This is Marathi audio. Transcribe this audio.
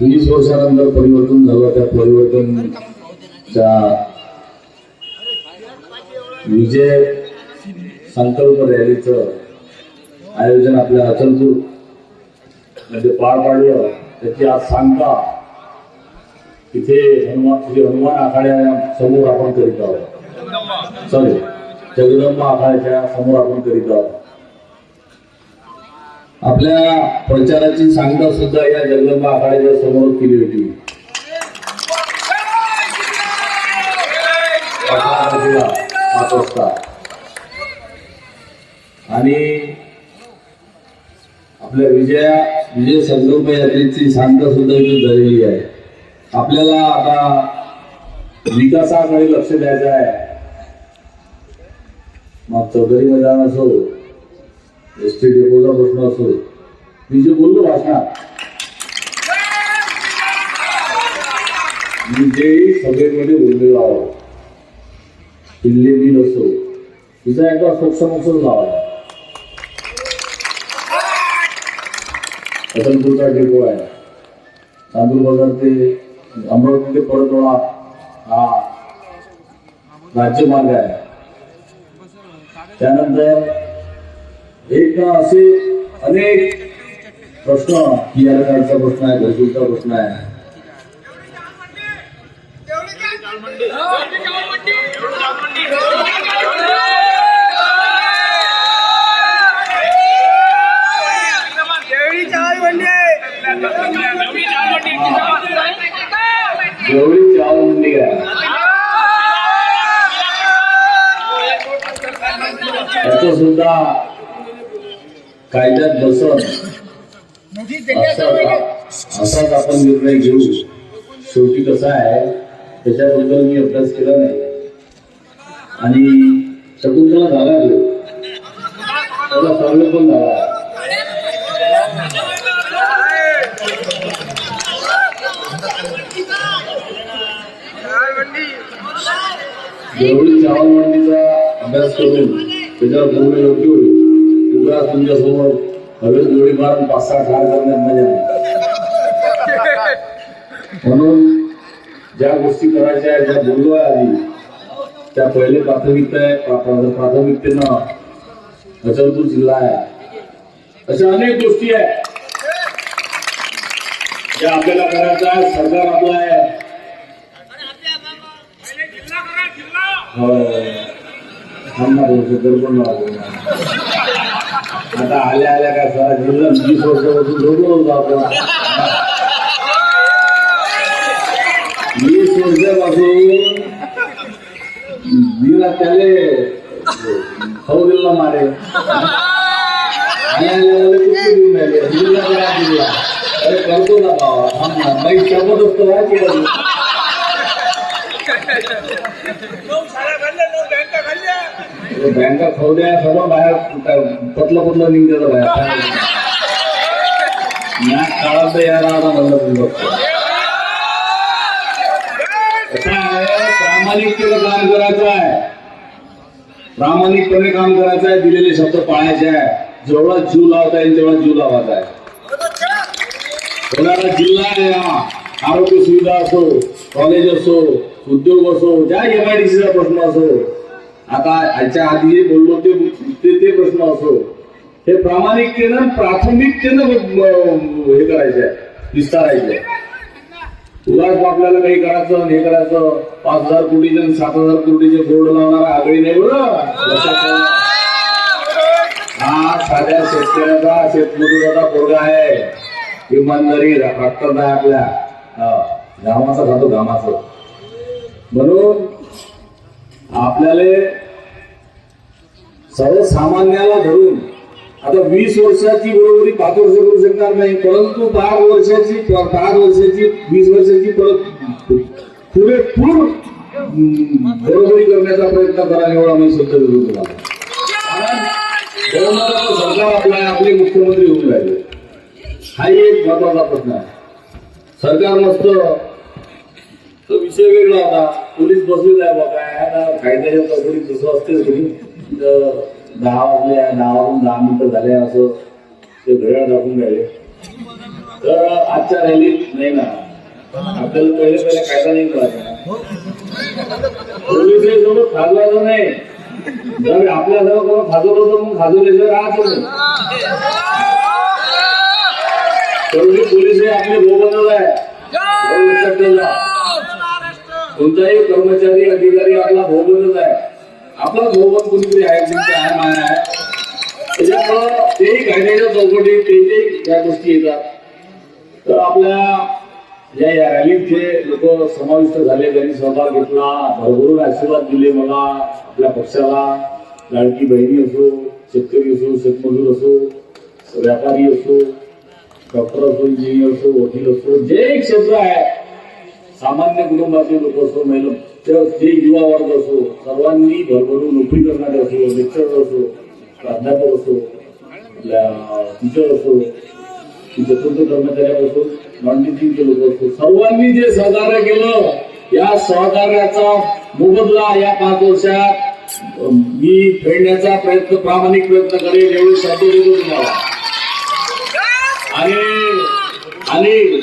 वीस वर्षानंतर परिवर्तन झालं त्या परिवर्तनच्या विजय संकल्प रॅलीचं आयोजन आपल्या अचलपूरमध्ये म्हणजे पार पाडलं त्याची आज सांगता इथे हनुमान श्री हनुमान आखाड्या समोर आपण करीत आहोत. सॉरी जगदंबा आखाड्याच्या समोर आपण करीत आहोत. आपल्या प्रचाराची सांगता सुद्धा या जगदंबा आघाडीच्या समोर केली होती. आणि आपल्या विजया विजय संकल्प यात्रेची सांगता सुद्धा इथे झालेली आहे. आपल्याला आता विकासाकडे लक्ष द्यायचं आहे. मग चौधरी मैदान असो एस टी डेपोचा प्रश्न असो. मी जे बोललो भाषा मी जे सभेमध्ये बोललेलो आहो किल्ले बिल असो तिचा एकदा सोक्षमोक्षच लावा. अचलपूरचा डेपो आहे. चांदूर बाजार ते अमरावती ते परतवाडा हा राज्यमार्ग आहे. त्यानंतर एक असे अनेक प्रश्न बियाणाचा प्रश्न आहे घरकुलचा प्रश्न आहे. जेवढी चावल मंडी आहे. त्याचं सुद्धा कायद्यात बसत असा- असाच आपण निर्णय घेऊ. शेवटी कसं आहे त्याच्याबद्दल मी अभ्यास केला नाही. आणि शकुंतला झाला तो त्याला सर्वे पण झाला जेवढी चावल मंडीचा अभ्यास करून त्याच्यावर बोलणं योग्य होईल. तेवढा तुमच्यासमोर हवेत गोळी मारून पाच सहा ठार करण्यात मजा नाही म्हणून ज्या गोष्टी करायच्या आहेत ज्या बोललो आहे आधी त्या पहिले प्राथमिकता आहे प्रा- प्रा- प्राथमिकतेनं अचलपूर जिल्हा आहे. अशा अनेक गोष्टी आहेत. ज्या आपल्याला करायच्या आहे सरकार आपलं आहे. हो. थांब ना दोन शब्द पण लावतो. आता आल्या आल्या काय सर वीस वर्षापासून झोपलो होतो आपण वीस वर्षापासून दिला त्याले खाऊ मारे. काय अरे करतो ना बाबा थांब ना शपथ असतो काय केलं बँका खाऊ सर्व बाहेर पतलं पतलं निघतं बाहेर. नाक काळात यायला आता म्हणलं तुम्ही बघतो. काम करायचं आहे. प्रामाणिकपणे काम करायचं आहे दिलेले शब्द पाळायचे आहे. जेवढा जीव लावता येईल तेवढा जीव लावायचा आहे. कोणाला जिल्हा आहे हा. आरोग्य सुविधा असो कॉलेज असो उद्योग असो ज्या एमआयडीसीचा प्रश्न असो आता याच्या आधी जे बोललो ते ते प्रश्न असो. हे प्रामाणिकतेनं प्राथमिकतेनं हे करायचे विस्तारायचे उगाच आपल्याला काही करायचं हे करायचं. पाच हजार कोटीचे आणि सात हजार कोटीचे बोर्ड लावणारा आगळी नाही बरं. हा साध्या शेतकऱ्याचा शेतमजुराचा पोरगा आहे. इमानदारी रक्तात आहे आपल्या घामाचा खातो घामाचं. म्हणून आपल्याला सर्वसामान्याला धरून. आता वीस वर्षाची बरोबरी पाच वर्ष करू शकणार नाही परंतु पाच वर्षाची पाच वर्षाची वीस वर्षाची परत पुढे पूर्ण बरोबरी करण्याचा प्रयत्न करा एवढा मी सिद्ध विरोध तुम्हाला. कारण सरकार आपला आहे, आपले मुख्यमंत्री होऊन राहिले. हाही एक महत्त्वाचा प्रश्न आहे. सरकार नसतं तो विषय वेगळा होता. पोलीस बसलेला आहे बघा काय आता कायद्याच्या चौकटीत जसं असतेच तिथं दहा वाजले दहा दहा मिनिटं झाले असं ते घड्याळ दाखवून राहिले. तर आजच्या रॅलीत नाही ना आपल्याला पहिले पहिले कायदा नाही करायचा पोलीस खाजवायचं नाही. जर आपल्या जवळ कोण खाजवलं तर मग खाजवल्याशिवाय राहत नाही शेवटी पोलीस हे आपले भोगतच आहे. लक्षात ठेवा. कोणताही कर्मचारी अधिकारी आपला भोगतच आहे. आपला गोवन कोणीतरी आहे तुमच्या माय आहे त्याच्यामुळं तेही घडण्याच्या चौकटीत ते ते या गोष्टी येतात. तर आपल्या या या रॅलीत जे लोक समाविष्ट झाले त्यांनी सहभाग घेतला भरभरून आशीर्वाद दिले मला आपल्या पक्षाला. लाडकी बहिणी असो शेतकरी असो शेतमजूर असो व्यापारी असो डॉक्टर असो इंजिनियर असो वकील असो जे क्षेत्र आहे सामान्य कुटुंबाचे लोक असो महिला तर जे युवा वर्ग असो सर्वांनी भरभरून नोकरी करणारे असो लेक्चर असो प्राध्यापक असो टीचर असो कर्मचारी असतो नॉन टीचिंगचे लोक असो सर्वांनी जे सहकार्य केलं या सहकार्याचा मोबदला या पाच वर्षात मी फेडण्याचा प्रयत्न प्रामाणिक प्रयत्न करेल एवढी शब्द देतो तुम्हाला. आणि आणि